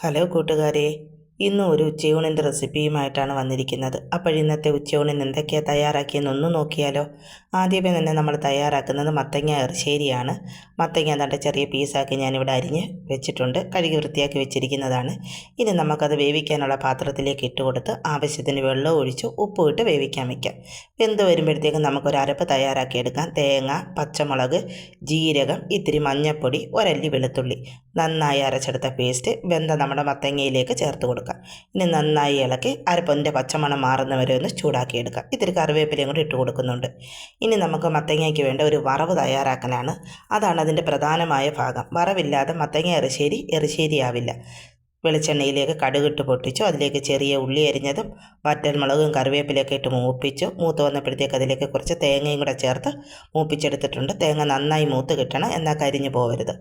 Hello കൂട്ടുകാരെ ഇന്നും ഒരു ഉച്ചയൂണിന്റെ റെസിപ്പിയുമായിട്ടാണ് വന്നിരിക്കുന്നത്. അപ്പോൾ ഇന്നത്തെ ഉച്ചയൂണിന് എന്തൊക്കെയാണ് തയ്യാറാക്കിയെന്നൊന്ന് നോക്കിയാലോ. ആദ്യമേ തന്നെ നമ്മൾ തയ്യാറാക്കുന്നത് മത്തങ്ങ എറിശ്ശേരിയാണ് മത്തങ്ങ നല്ല ചെറിയ പീസാക്കി ഞാനിവിടെ അരിഞ്ഞ് വെച്ചിട്ടുണ്ട്. കഴുകി വൃത്തിയാക്കി വെച്ചിരിക്കുന്നതാണ്. ഇനി നമുക്കത് വേവിക്കാനുള്ള പാത്രത്തിലേക്ക് ഇട്ട് കൊടുത്ത് ആവശ്യത്തിന് വെള്ളം ഒഴിച്ച് ഉപ്പ് ഇട്ട് വേവിക്കാൻ വയ്ക്കാം വെന്ത് വരുമ്പോഴത്തേക്കും നമുക്കൊരു അരപ്പ് തയ്യാറാക്കിയെടുക്കാം. തേങ്ങ പച്ചമുളക് ജീരകം ഇത്തിരി മഞ്ഞൾപ്പൊടി ഒരല്ലി വെളുത്തുള്ളി. നന്നായി അരച്ചെടുത്ത പേസ്റ്റ് വെന്ത നമ്മുടെ മത്തങ്ങയിലേക്ക് ചേർത്ത് കൊടുക്കാം. ഇനി നന്നായി ഇളക്കി അരപ്പൊന്നിന്റെ പച്ചമണം മാറുന്നവരെ ഒന്ന് ചൂടാക്കിയെടുക്കുക ഇത്തിരി കറിവേപ്പിലയും കൂടി ഇട്ട് കൊടുക്കുന്നുണ്ട്. ഇനി നമുക്ക് മത്തങ്ങയ്ക്ക് വേണ്ട ഒരു വറവ് തയ്യാറാക്കാനാണ് അതാണ് അതിന്റെ പ്രധാനമായ ഭാഗം. വറവില്ലാതെ മത്തങ്ങ എറിശ്ശേരി എറിശ്ശേരി ആവില്ല വെളിച്ചെണ്ണയിലേക്ക് കടുകിട്ട് പൊട്ടിച്ചു. അതിലേക്ക് ചെറിയ ഉള്ളി അരിഞ്ഞതും വറ്റൽമുളകും കറിവേപ്പിലൊക്കെ ഇട്ട് മൂപ്പിച്ചു. മൂത്ത് വന്നപ്പോഴത്തേക്ക് അതിലേക്ക് കുറച്ച് തേങ്ങയും കൂടെ ചേർത്ത് മൂപ്പിച്ചെടുത്തിട്ടുണ്ട്. തേങ്ങ നന്നായി മൂത്ത് കിട്ടണം എന്നാൽ കരിഞ്ഞു പോകരുത്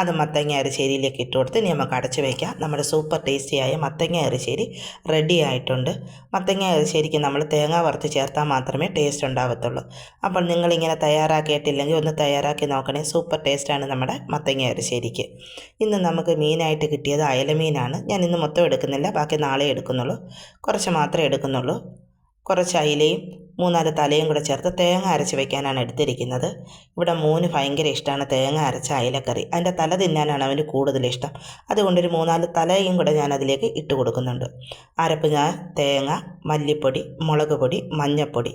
അത് മത്തങ്ങ അരിശ്ശേരിയിലേക്ക് ഇട്ട് കൊടുത്ത് ഇനി നമുക്ക് അടച്ച് വയ്ക്കാം നമ്മുടെ സൂപ്പർ ടേസ്റ്റിയായ മത്തങ്ങ അരിശ്ശേരി റെഡി ആയിട്ടുണ്ട്. മത്തങ്ങ അരിശ്ശേരിക്ക് നമ്മൾ തേങ്ങ വറുത്ത് ചേർത്താൽ മാത്രമേ ടേസ്റ്റ് ഉണ്ടാവത്തുള്ളൂ. അപ്പോൾ നിങ്ങളിങ്ങനെ തയ്യാറാക്കിയിട്ടില്ലെങ്കിൽ ഒന്ന് തയ്യാറാക്കി നോക്കണേ. സൂപ്പർ ടേസ്റ്റാണ് നമ്മുടെ മത്തങ്ങ അരിശ്ശേരിക്ക് ഇന്ന് നമുക്ക് മീനായിട്ട് കിട്ടിയത് അയലമീനാണ്. ഞാൻ ഇന്ന് മൊത്തം എടുക്കുന്നില്ല. ബാക്കി നാളെ എടുക്കുന്നുള്ളൂ. കുറച്ച് മാത്രമേ എടുക്കുന്നുള്ളൂ. കുറച്ച് അയിലയും മൂന്നാൽ തലയും കൂടെ ചേർത്ത് തേങ്ങ അരച്ച് വെക്കാനാണ് എടുത്തിരിക്കുന്നത്. ഇവിടെ മോന് ഭയങ്കര ഇഷ്ടമാണ് തേങ്ങ അരച്ച അയിലക്കറി. അതിന്റെ തല തിന്നാനാണ് അവന് കൂടുതൽ ഇഷ്ടം. അതുകൊണ്ടൊരു മൂന്നാൽ തലയും കൂടെ ഞാൻ അതിലേക്ക് ഇട്ട് കൊടുക്കുന്നുണ്ട്. അരപ്പ് ഞാൻ തേങ്ങ മല്ലിപ്പൊടി മുളക് പൊടി മഞ്ഞൾപ്പൊടി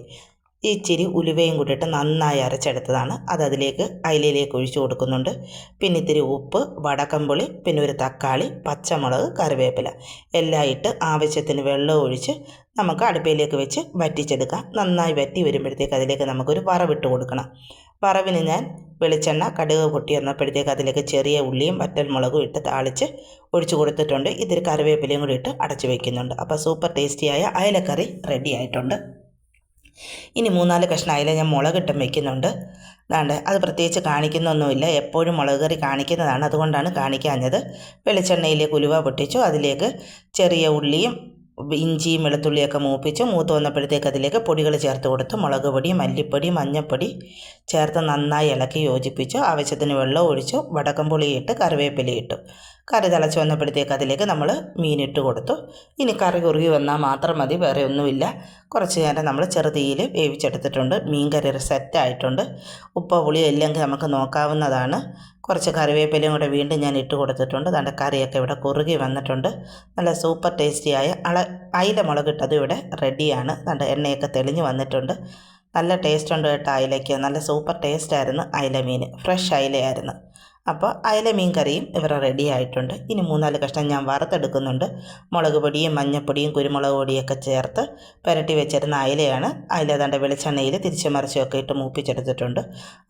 ഇച്ചിരി ഉലുവയും കൂട്ടിയിട്ട് നന്നായി അരച്ചെടുത്തതാണ്. അത് അതിലേക്ക് അയിലയിലേക്ക് ഒഴിച്ചു കൊടുക്കുന്നുണ്ട്. പിന്നെ ഇത്തിരി ഉപ്പ് വടക്കമ്പുളി പിന്നെ ഒരു തക്കാളി പച്ചമുളക് കറിവേപ്പില എല്ലാം ഇട്ട് ആവശ്യത്തിന് വെള്ളം ഒഴിച്ച് നമുക്ക് അടുപ്പയിലേക്ക് വെച്ച് വറ്റിച്ചെടുക്കാം. നന്നായി വറ്റി വരുമ്പോഴത്തേക്ക് അതിലേക്ക് നമുക്കൊരു വറവിട്ട് കൊടുക്കണം. വറവിന് ഞാൻ വെളിച്ചെണ്ണ കടുക് പൊട്ടി വന്നപ്പോഴത്തേക്ക് അതിലേക്ക് ചെറിയ ഉള്ളിയും വറ്റൽമുളകും ഇട്ട് താളിച്ച് ഒഴിച്ചു കൊടുത്തിട്ടുണ്ട്. ഇതിൽ കറിവേപ്പിലയും കൂടി ഇട്ട് അടച്ചു വയ്ക്കുന്നുണ്ട് അപ്പോൾ സൂപ്പർ ടേസ്റ്റിയായ അയലക്കറി റെഡി ആയിട്ടുണ്ട്. ഇനി മൂന്നാൽ കഷ്ണം അതിൽ ഞാൻ മുളകിട്ടും വെക്കുന്നുണ്ട്. അതാണ്ട് അത് പ്രത്യേകിച്ച് കാണിക്കുന്നൊന്നുമില്ല. എപ്പോഴും മുളക് കറി കാണിക്കുന്നതാണ്. അതുകൊണ്ടാണ് കാണിക്കാഞ്ഞത്. വെളിച്ചെണ്ണയിലേക്ക് ഉലുവ പൊട്ടിച്ചു. അതിലേക്ക് ചെറിയ ഉള്ളിയും ഇഞ്ചിയും വെളുത്തുള്ളിയൊക്കെ മൂപ്പിച്ച്. മൂത്ത് വന്നപ്പോഴത്തേക്ക് അതിലേക്ക് പൊടികൾ ചേർത്ത് കൊടുത്ത്. മുളക് പൊടി മല്ലിപ്പൊടി മഞ്ഞൾപ്പൊടി ചേർത്ത് നന്നായി ഇളക്കി യോജിപ്പിച്ചു. ആവശ്യത്തിന് വെള്ളം ഒഴിച്ചു. വടക്കം പുളിയിട്ട് കറിവേപ്പില ഇട്ടു. കറി തിളച്ച് വന്നപ്പോഴത്തേക്ക് അതിലേക്ക് നമ്മൾ മീനിട്ട് കൊടുത്തു. ഇനി കറി കുറുകി വന്നാൽ മാത്രം മതി വേറെ ഒന്നുമില്ല. കുറച്ച് നേരം നമ്മൾ ചെറുതീയിൽ വേവിച്ചെടുത്തിട്ടുണ്ട്. മീൻ കറി സെറ്റായിട്ടുണ്ട് ഉപ്പ പുളി എല്ലാം നമുക്ക് നോക്കാവുന്നതാണ്. കുറച്ച് കറിവേപ്പിലയും കൂടെ വീണ്ടും ഞാൻ ഇട്ട് കൊടുത്തിട്ടുണ്ട്. അതിന്റെ കറിയൊക്കെ ഇവിടെ കുറുകി വന്നിട്ടുണ്ട്. നല്ല സൂപ്പർ ടേസ്റ്റിയായ അള അയില മുളകിട്ടത് ഇവിടെ റെഡിയാണ് നല്ല എണ്ണയൊക്കെ തെളിഞ്ഞ് വന്നിട്ടുണ്ട്. നല്ല ടേസ്റ്റ് ഉണ്ട് കേട്ടോ അയിലയ്ക്ക്. നല്ല സൂപ്പർ ടേസ്റ്റായിരുന്നു അയില മീൻ. ഫ്രഷ് അയിലയായിരുന്നു. അപ്പോൾ അയല മീൻ കറിയും ഇവർ റെഡി ആയിട്ടുണ്ട്. ഇനി മൂന്നാൽ കഷ്ണം ഞാൻ വറുത്തെടുക്കുന്നുണ്ട്. മുളക് പൊടിയും മഞ്ഞൾപ്പൊടിയും കുരുമുളക് പൊടിയൊക്കെ ചേർത്ത് പുരട്ടി വെച്ചിരുന്ന അയലയാണ്. അയല തന്റെ വെളിച്ചെണ്ണയിൽ തിരിച്ചു മറിച്ചൊക്കെ ഇട്ട് മൂപ്പിച്ചെടുത്തിട്ടുണ്ട്.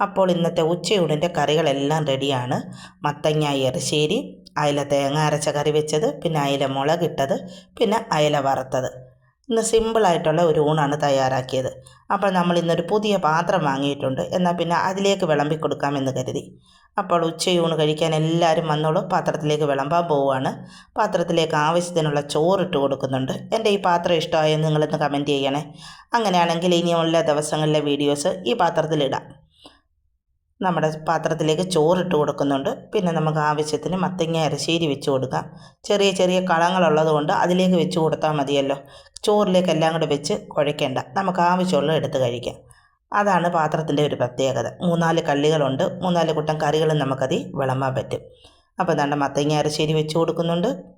അപ്പോൾ ഇന്നത്തെ ഉച്ചയൂണിന്റെ കറികളെല്ലാം റെഡിയാണ്. മത്തങ്ങ എറിശ്ശേരി അയല തേങ്ങ അരച്ച കറി വെച്ചത് പിന്നെ അയല മുളകിട്ടത് പിന്നെ അയല വറുത്തത്. ഇന്ന് സിമ്പിളായിട്ടുള്ള ഒരു ഊണാണ് തയ്യാറാക്കിയത്. അപ്പോൾ നമ്മൾ ഇന്നൊരു പുതിയ പാത്രം വാങ്ങിയിട്ടുണ്ട്. എന്നാൽ പിന്നെ അതിലേക്ക് വിളമ്പി കൊടുക്കാമെന്ന് കരുതി. അപ്പോൾ ഉച്ചയൂണ് കഴിക്കാൻ എല്ലാവരും വന്നോളൂ. പാത്രത്തിലേക്ക് വിളമ്പാൻ പോവുകയാണ്. പാത്രത്തിലേക്ക് ആവശ്യത്തിനുള്ള ചോറിട്ട് കൊടുക്കുന്നുണ്ട്. എന്റെ ഈ പാത്രം ഇഷ്ടമായെന്ന് നിങ്ങളൊന്ന് കമന്റ് ചെയ്യണേ. അങ്ങനെയാണെങ്കിൽ ഇനിയുള്ള ദിവസങ്ങളിലെ വീഡിയോസ് ഈ പാത്രത്തിലിടാം നമ്മുടെ പാത്രത്തിലേക്ക് ചോറിട്ട് കൊടുക്കുന്നുണ്ട്. പിന്നെ നമുക്ക് ആവശ്യത്തിന് മത്തങ്ങ അരശ്ശേരി വെച്ച് കൊടുക്കാം. ചെറിയ ചെറിയ കളങ്ങളുള്ളത് കൊണ്ട് അതിലേക്ക് വെച്ച് കൊടുത്താൽ മതിയല്ലോ. ചോറിലേക്ക് എല്ലാം കൂടെ വെച്ച് കുഴയ്ക്കേണ്ട. നമുക്ക് ആവശ്യമുള്ള എടുത്ത് കഴിക്കാം. അതാണ് പാത്രത്തിന്റെ ഒരു പ്രത്യേകത. മൂന്നാൽ കള്ളികളുണ്ട് മൂന്നാൽ കൂട്ടം കറികളും നമുക്കതിൽ വിളമ്പാൻ പറ്റും. അപ്പോൾ നല്ല മത്തങ്ങ അരശ്ശേരി വെച്ച് കൊടുക്കുന്നുണ്ട്.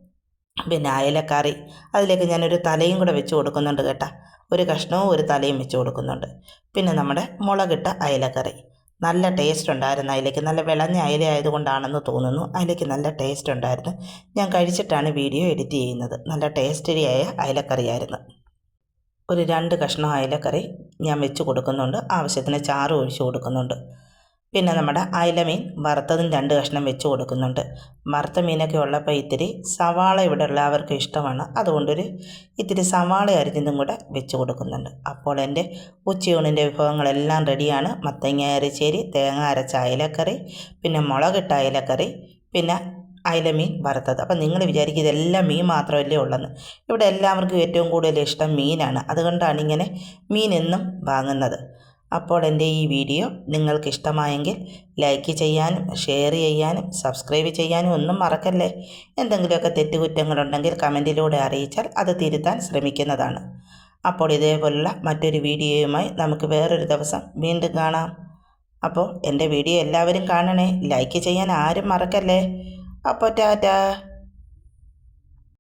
പിന്നെ അയലക്കറി. അതിലേക്ക് ഞാനൊരു തലയും കൂടെ വെച്ച് കൊടുക്കുന്നുണ്ട് കേട്ടോ. ഒരു കഷ്ണവും ഒരു തലയും വെച്ച് കൊടുക്കുന്നുണ്ട്. പിന്നെ നമ്മുടെ മുളകിട്ട അയലക്കറി. നല്ല ടേസ്റ്റ് ഉണ്ടായിരുന്നു അതിലേക്ക്. നല്ല വിളഞ്ഞ അയല ആയതുകൊണ്ടാണെന്ന് തോന്നുന്നു. അതിലേക്ക് നല്ല ടേസ്റ്റ് ഉണ്ടായിരുന്നു. ഞാൻ കഴിച്ചിട്ടാണ് വീഡിയോ എഡിറ്റ് ചെയ്യുന്നത്. നല്ല ടേസ്റ്റിയായ അയലക്കറിയായിരുന്നു. ഒരു രണ്ട് കഷ്ണം അയലക്കറി ഞാൻ വെച്ച് കൊടുക്കുന്നുണ്ട്. ആവശ്യത്തിന് ചാറ് ഒഴിച്ച് കൊടുക്കുന്നുണ്ട്. പിന്നെ നമ്മുടെ അയലമീൻ വറുത്തതും രണ്ട് കഷ്ണം വെച്ച് കൊടുക്കുന്നുണ്ട്. വറുത്ത മീനൊക്കെ ഉള്ളപ്പോൾ ഇത്തിരി സവാള ഇവിടെ എല്ലാവർക്കും ഇഷ്ടമാണ്. അതുകൊണ്ടൊരു ഇത്തിരി സവാള അരിഞ്ഞതും കൂടെ വെച്ച് കൊടുക്കുന്നുണ്ട്. അപ്പോൾ എന്റെ ഉച്ചയൂണിന്റെ വിഭവങ്ങളെല്ലാം റെഡിയാണ്. മത്തങ്ങ അരച്ചേരി തേങ്ങ അരച്ച അയലക്കറി പിന്നെ മുളകിട്ട അയലക്കറി പിന്നെ അയലമീൻ വറുത്തത്? അപ്പം നിങ്ങൾ വിചാരിക്കും ഇതെല്ലാം മീൻ മാത്രമല്ലേ ഉള്ളെന്ന്. ഇവിടെ എല്ലാവർക്കും ഏറ്റവും കൂടുതൽ ഇഷ്ടം മീനാണ്. അതുകൊണ്ടാണ് ഇങ്ങനെ മീൻ എന്നും വാങ്ങുന്നത്. അപ്പോൾ എന്റെ ഈ വീഡിയോ നിങ്ങൾക്ക് ഇഷ്ടമായെങ്കിൽ ലൈക്ക് ചെയ്യാനും ഷെയർ ചെയ്യാനും സബ്സ്ക്രൈബ് ചെയ്യാനും ഒന്നും മറക്കല്ലേ? എന്തെങ്കിലുമൊക്കെ തെറ്റുകുറ്റങ്ങളുണ്ടെങ്കിൽ കമന്റിലൂടെ അറിയിച്ചാൽ അത് തിരുത്താൻ ശ്രമിക്കുന്നതാണ്. അപ്പോൾ ഇതേപോലുള്ള മറ്റൊരു വീഡിയോയുമായി നമുക്ക് വേറൊരു ദിവസം വീണ്ടും കാണാം. അപ്പോൾ എന്റെ വീഡിയോ എല്ലാവരും കാണണേ. ലൈക്ക് ചെയ്യാൻ ആരും മറക്കല്ലേ? അപ്പോൾ ടാറ്റാ